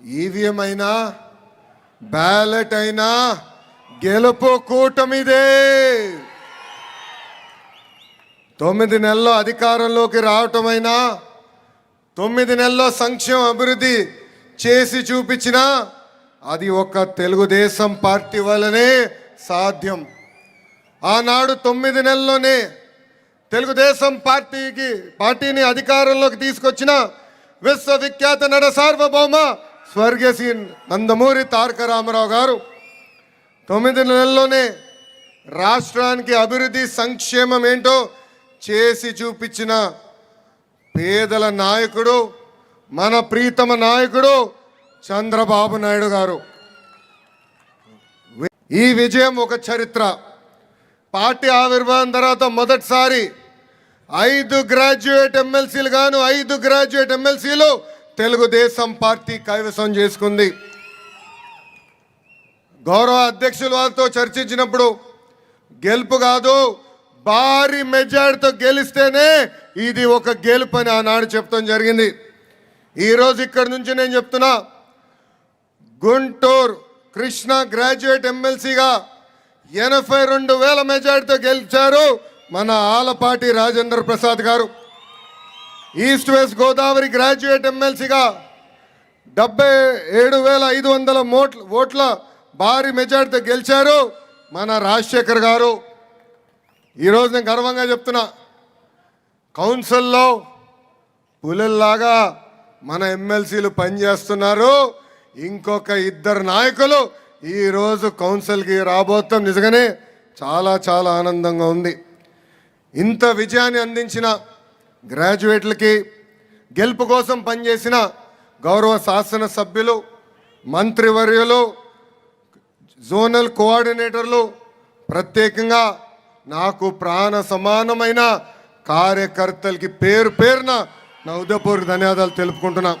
EVM అయినా ballot అయినా గెలుపు కూటమిదే. తొమ్మిది నెలల్లో అధికారంలోకి రావటమైనా తొమ్మిది నెలల్లో సంక్షేమ అభివృద్ధి చేసి చూపించిన అది ఒక తెలుగుదేశం పార్టీ వల్లనే సాధ్యం. ఆనాడు తొమ్మిది నెలల్లోనే తెలుగుదేశం పార్టీకి పార్టీని అధికారంలోకి తీసుకొచ్చిన విశ్వవిఖ్యాత నడ సార్వభౌమ స్వర్గీయ శ్రీ నందమూరి తారక రామారావు గారు తొమ్మిది నెలల్లోనే రాష్ట్రానికి అభివృద్ధి సంక్షేమం ఏంటో చేసి చూపించిన పేదల నాయకుడు మన ప్రీతమ నాయకుడు చంద్రబాబు నాయుడు గారు. ఈ విజయం ఒక చరిత్ర. పార్టీ ఆవిర్భావం తర్వాత మొదటిసారి ఐదు గ్రాడ్యుయేట్ ఎమ్మెల్సీలు గాను ఐదు గ్రాడ్యుయేట్ ఎమ్మెల్సీలు తెలుగుదేశం పార్టీ కైవసం చేసుకుంది. గౌరవ అధ్యక్షుల వారితో చర్చించినప్పుడు గెలుపు కాదు భారీ మెజార్టీతో గెలిస్తేనే ఇది ఒక గెలుపు అని ఆనాడు చెప్తాం జరిగింది. ఈరోజు ఇక్కడి నుంచి నేను చెప్తున్నా గుంటూరు కృష్ణ గ్రాడ్యుయేట్ ఎమ్మెల్సీగా ఎనభై రెండు వేల మెజార్టీతో గెలిచారు మన ఆలపాటి రాజేంద్ర ప్రసాద్ గారు. ఈస్ట్ వెస్ట్ గోదావరి గ్రాడ్యుయేట్ ఎమ్మెల్సీగా డెబ్బై ఏడు వేల ఐదు వందల మోట్ల ఓట్ల భారీ మెజార్టీతో గెలిచారు మన రాజశేఖర్ గారు. ఈరోజు నేను గర్వంగా చెప్తున్నా కౌన్సిల్లో పులుల్లాగా మన ఎమ్మెల్సీలు పనిచేస్తున్నారు. ఇంకొక ఇద్దరు నాయకులు ఈరోజు కౌన్సిల్కి రాబోతాం నిజంగానే చాలా చాలా ఆనందంగా ఉంది. ఇంత విజయాన్ని అందించిన గ్రాడ్యుయేట్లకి గెలుపు కోసం పనిచేసిన గౌరవ శాసన సభ్యులు మంత్రివర్యులు జోనల్ కోఆర్డినేటర్లు ప్రత్యేకంగా నాకు ప్రాణ సమానమైన కార్యకర్తలకి పేరు పేరున నా ఉదయపూర్కి ధన్యవాదాలు తెలుపుకుంటున్నా.